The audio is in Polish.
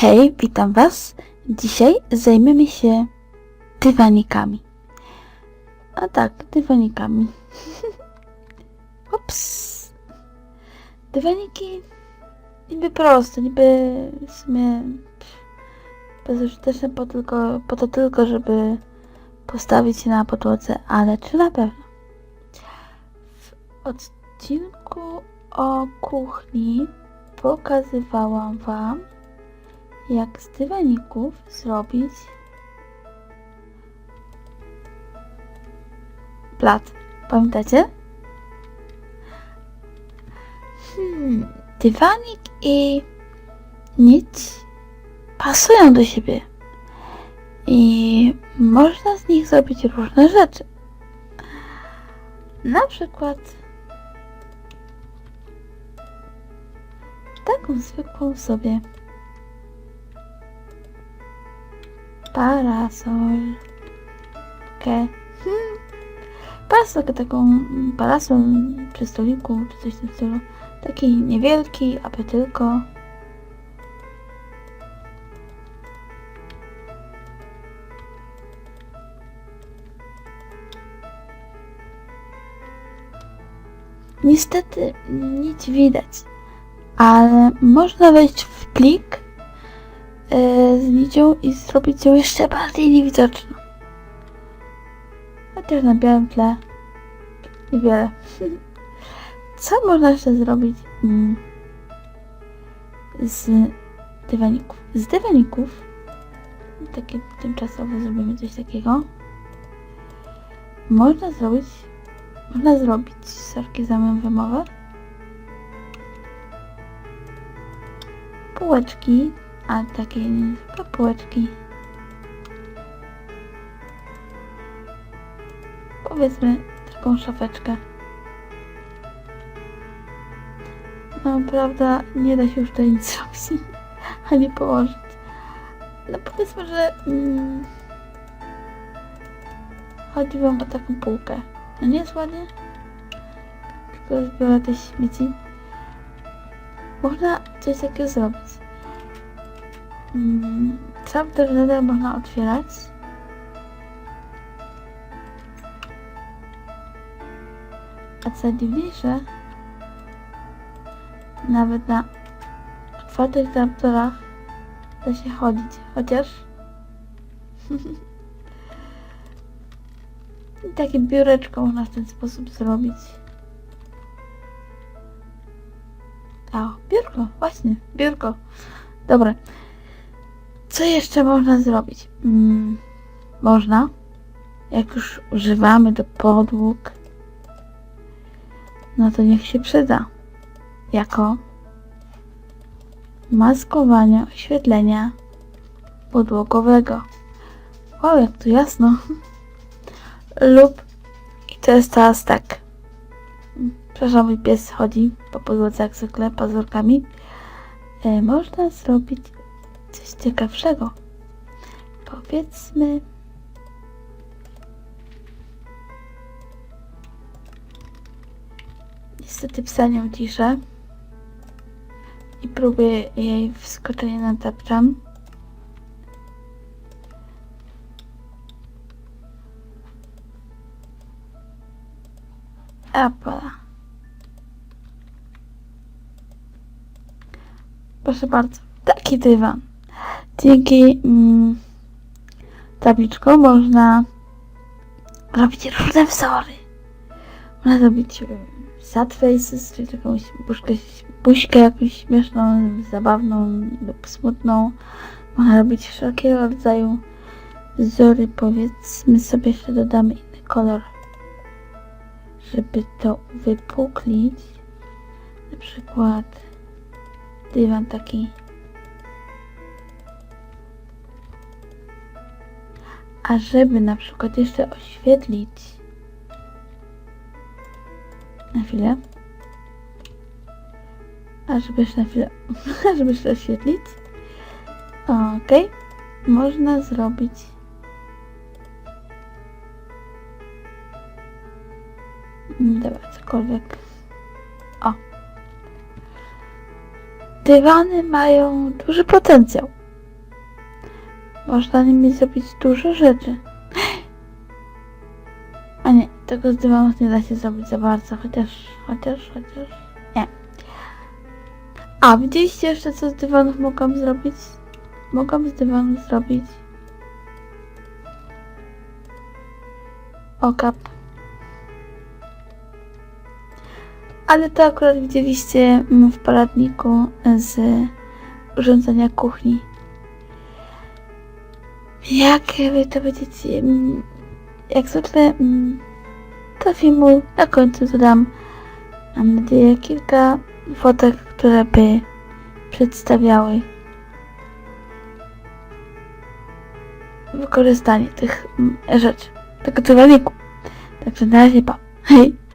Hej, witam Was. Dzisiaj zajmiemy się dywanikami. A tak, dywanikami. Ups. Dywaniki niby proste, niby w sumie bezużyteczne po, tylko, po to tylko, żeby postawić się na podłodze, ale czy na pewno? W odcinku o kuchni pokazywałam Wam, jak z dywaników zrobić plat. Pamiętacie? Hmm, dywanik i nić pasują do siebie. I można z nich zrobić różne rzeczy. Na przykład taką zwykłą sobie parasolkę. Hmm. Parasolkę taką, mm, parasol przy stoliku, czy coś w tym stylu. Taki niewielki, aby tylko Niestety nic widać, ale można wejść w plik e, z nicią i zrobić ją jeszcze bardziej niewidoczną. Chociaż na białym tle niewiele. Co można jeszcze zrobić mm, z dywaników? Z dywaników, takie tymczasowo zrobimy coś takiego, można zrobić, można zrobić sorki zamian wymowy, półeczki, a takie półeczki. Powiedzmy taką szafeczkę. No, prawda, nie da się już tutaj nic zrobić, ani położyć. No powiedzmy, że mm, chodzi wam o taką półkę. No nie jest ładnie? Tylko zbiorę te śmieci. Można coś takiego zrobić. Mm, Sam też nadal można otwierać. A co dziwniejsze, nawet na otwartych zaptorach da się chodzić, chociaż I takie biureczko można w ten sposób zrobić. O, biurko, właśnie, biurko. Dobra. Co jeszcze można zrobić? Mm, można, jak już używamy do podłóg, no to niech się przyda. Jako maskowanie oświetlenia podłogowego. Wow, jak tu jasno. Lub, i to jest teraz tak. Przepraszam, mój pies chodzi po podłodze jak zwykle pazurkami. E, można zrobić coś ciekawszego. Powiedzmy, niestety psa nie i próbuję jej wskoczenie na tapczan. Apple. Proszę bardzo, taki dywan. Dzięki mm, tabliczkom można robić różne wzory. Można robić mm, sad faces, czyli jakąś buźkę, buźkę jakąś śmieszną, zabawną lub smutną. Można robić wszelkiego rodzaju wzory. Powiedzmy sobie, że dodamy inny kolor żeby to wypuklić, na przykład dywan taki. A żeby na przykład jeszcze oświetlić na chwilę. A żeby jeszcze na chwilę, a żeby jeszcze oświetlić. Okej. Można zrobić Dobra, cokolwiek. O. Dywany mają duży potencjał. Można nimi zrobić dużo rzeczy. A nie, tego z dywanów nie da się zrobić za bardzo, chociaż, chociaż, chociaż, nie. A, widzieliście jeszcze co z dywanów mogłam zrobić? Mogłam z dywanów zrobić okap. Ale to akurat widzieliście w poradniku z urządzenia kuchni. Jak to będziecie... mm, Jak zwykle mm, do filmu na końcu dodam, mam nadzieję, kilka fotek, które by przedstawiały wykorzystanie tych mm, rzeczy, tego tygodniku. Także na razie pa. Hej!